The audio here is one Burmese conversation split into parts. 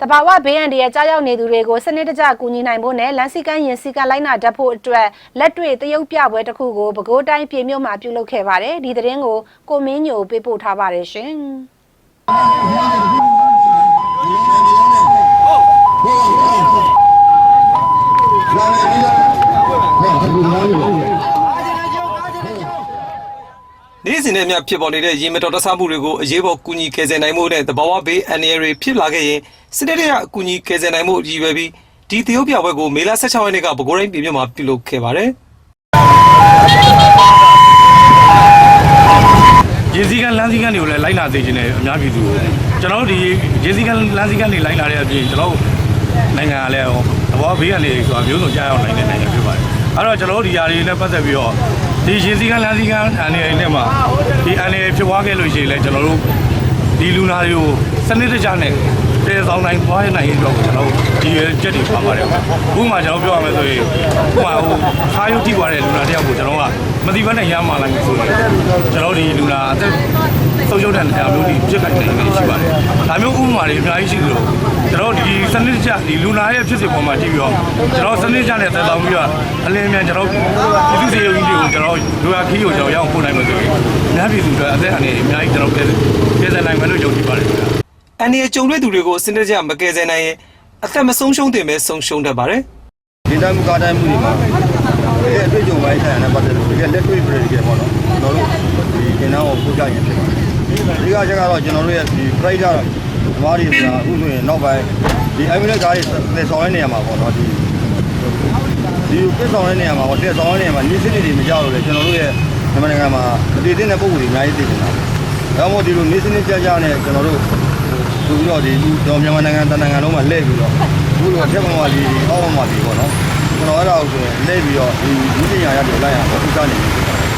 တဘာဝဘေးအန္တရာယ်ကြားရောက်နေသူတွေကိုစနစ်တကျကူညီနိုင်ဖို့နဲ့လမ်းစီကမ်းရင်စီကမ်းလိုက်နာတတ်ဖို့အတွက်လက်တွေ့တရုတ်ပြပွဲတစ်ခုကိုပဲခူးတိုင်းပြည်မြို့မှာပြုလုပ်ခဲ့ပါတယ်ဒီသတင်းကိုကိုမင်းညိုပေးပို့ထားပါတယ်ရှင် နေ့စဉ်နဲ့အမျှဖြစ်ပေါ်နေတဲ့ရေမတော်တဆမှုတွေကိုအရေးပေါ်ကူညီကယ်ဆယ်နိုင်မှုနဲ့တဘာဝဘေးအန္တရာယ်တွေဖြစ်လာခဲ့ရင်စနစ်တကျအကူအညီကယ်ဆယ်နိုင်မှုရည်ရွယ်ပြီးဒီတရုတ်ပြပွဲကိုမေလ16ရက်နေ့ကပဲခူးတိုင်းပြည်မြို့မှာပြုလုပ်ခဲ့ပါတယ်ရေစီကန်လမ်းစီကန်တွေကိုလည်းလိုက်လာစေချင်တယ်အများပြည်သူကိုကျွန်တော်တို့ဒီရေစီကန်လမ်းစီကန်တွေလိုက်လာတဲ့အပြင်ကျွန်တော်တို့နိုင်ငံကလည်းသဘောဘေးကနေဆိုတာမျိုးစုံကြားရောက်နိုင်တဲ့နိုင်ငံဖြစ်ပါတယ်အဲ့တော့ကျွန်တော်တို့ဒီຢာတွေနဲ့ပတ်သက်ပြီးတော့ ဒီရေစီကန်လမ်းစီကန်အနေနဲ့မှာဒီအနေဖြစ်သွားခဲ့လို့ရှိရင်လည်းကျွန်တော်တို့ဒီလူနာတွေကိုစနစ်တကျနဲ့တည်ဆောင်နိုင်သွားနိုင်ရင်တော့ကျွန်တော်တို့ဒီချက်တွေပါပါတယ်အခုမှကျွန်တော်ပြောရမယ်ဆိုရင်ဟိုမှာဟိုခါရုပ်ထိသွားတဲ့လူနာတယောက်ကိုကျွန်တော်ကမတိဘဲနဲ့ရမ်းမှလိုက်ပြီဆိုရင်ကျွန်တော်ဒီလူနာအသက်ဆုံးရှုံးတဲ့နေရာမျိုးဒီဖြစ်နိုင်နေရှိပါတယ်ဒါမျိုးဥပမာတွေအများကြီးရှိသလိုကျွန်တော်ဒီစနစ်တကျဒီလူနာရဲ့ဖြစ်စဉ်ပေါ်မှာကြည့်ပြီးတော့ကျွန်တော်စနစ်တကျနဲ့တည်ဆောင်ပြီးတော့အလင်းမြန်ကျွန်တော်ဒီလူစီရုံကြီး တွေကိုကျွန်တော်လူရခီးကိုကျွန်တော်ရအောင်ပို့နိုင်မှာဆိုရင်အများပြည်သူတွေအသက်အန္တရာယ်အများကြီးကျွန်တော်ပြည်ပြည်နိုင်မယ်လို့ယုံကြည်ပါတယ်ခင်ဗျာအန္တရာယ်ကြုံတွေ့သူတွေကိုစနစ်တကျမကယ်ဆယ်နိုင်ရင်အသက်မဆုံးရှုံးတင်ပဲဆုံးရှုံးတတ်ပါတယ်ဒီတိုင်းမကားတိုင်းမှုတွေမှာဒီအတွေ့အကြုံပိုင်းဆိုင်ရာနဲ့ပတ်သက်လို့ဒီကလက်တွေ့ပြည့်ကြပေါ့နော်ကျွန်တော်တို့ဒီကျင်းအောင်ပို့ကြရင်ဖြစ်ပါတယ်ဒီကချက်ကတော့ကျွန်တော်တို့ရဲ့ဒီ price ကတော့ဓမ္မတွေဆိုတာအခုဆိုရင်နောက်ပိုင်းဒီ ambulance ကားတွေသယ်ဆောင်တဲ့နေရာမှာပေါ့နော်ဒီ ဒီသယ်ဆောင်တဲ့နေရာမှာပေါ့သယ်ဆောင်တဲ့နေရာမှာနေစစ်တွေမကြောက်လို့လေကျွန်တော်တို့ရဲ့မြန်မာနိုင်ငံမှာမတည်တဲ့ပုံစံတွေအများကြီးသိနေတာဒါမှမဟုတ်ဒီလိုနေစစ်နေကြကြနဲ့ကျွန်တော်တို့ဆိုပြီးတော့ဒီကျွန်တော်မြန်မာနိုင်ငံတနိုင်ငံလုံးမှာလဲပြီးတော့အခုလိုအထက်ကောင်ကဒီအောက်ကောင်ကဒီပေါ့နော်ကျွန်တော်အဲ့ဒါကိုဆိုရင်လဲပြီးတော့ဒီဒီပညာရတယ်လိုက်ရအောင်အခုကနေနေဖြစ်ပါတယ်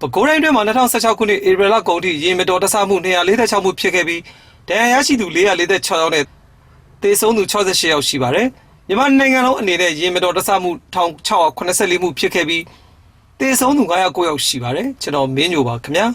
ပဲခူးတိုင်းတွင်းမှာ2016ခုနှစ်ဧပြီလကုန်ထိရေမတော်တဆမှု246မှုဖြစ်ခဲ့ပြီးဒဏ်ရာရရှိသူ446ယောက်နဲ့သေဆုံးသူ68ယောက်ရှိပါတယ် မြန်မာနိုင်ငံလုံးအနေနဲ့ရေမတော်တဆမှု1684မှုဖြစ်ခဲ့ပြီးသေဆုံးသူ909ယောက်ရှိပါတယ်ကျွန်တော်မင်းညိုပါခင်ဗျာ